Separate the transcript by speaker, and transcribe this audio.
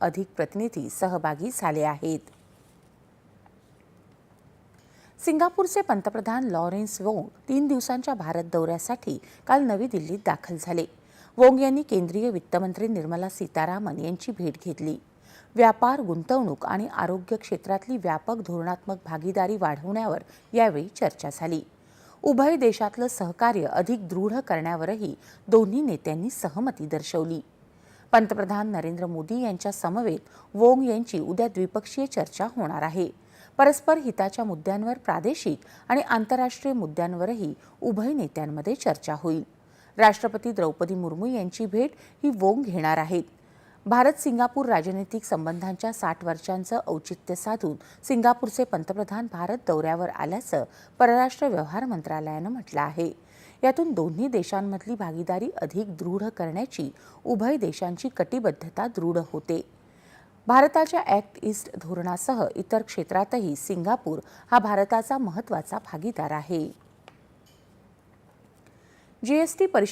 Speaker 1: अधिक प्रतिनिधी सहभागी झाले आहेत. सिंगापूरचे पंतप्रधान लॉरेन्स वोंग तीन दिवसांच्या भारत दौऱ्यासाठी काल नवी दिल्लीत दाखल झाले. वोंग यांनी केंद्रीय वित्तमंत्री निर्मला सीतारामन यांची भेट घेतली. व्यापार गुंतवणूक आणि आरोग्य क्षेत्रातली व्यापक धोरणात्मक भागीदारी वाढवण्यावर यावेळी चर्चा झाली. उभय देशातलं सहकार्य अधिक दृढ करण्यावरही दोन्ही नेत्यांनी सहमती दर्शवली. पंतप्रधान नरेंद्र मोदी यांच्या समवेत वोंग यांची उद्या द्विपक्षीय चर्चा होणार आहे. परस्पर हिताच्या मुद्द्यांवर प्रादेशिक आणि आंतरराष्ट्रीय मुद्द्यांवरही उभय नेत्यांमध्ये चर्चा होईल. राष्ट्रपती द्रौपदी मुर्मू यांची भेट ही वोंग घेणार आहेत. भारत सिंगापूर राजनैतिक संबंधांच्या साठ वर्षांचं औचित्य साधून सिंगापूरचे पंतप्रधान भारत दौऱ्यावर आल्याचं परराष्ट्र व्यवहार मंत्रालयानं म्हटलं आहे. यातून दोन्ही देशांमधली भागीदारी अधिक दृढ करण्याची उभय देशांची कटिबद्धता दृढ होते. भारताच्या ॲक्ट ईस्ट धोरणासह इतर क्षेत्रातही सिंगापूर हा भारताचा महत्त्वाचा भागीदार आहे. जीएसटी परिषद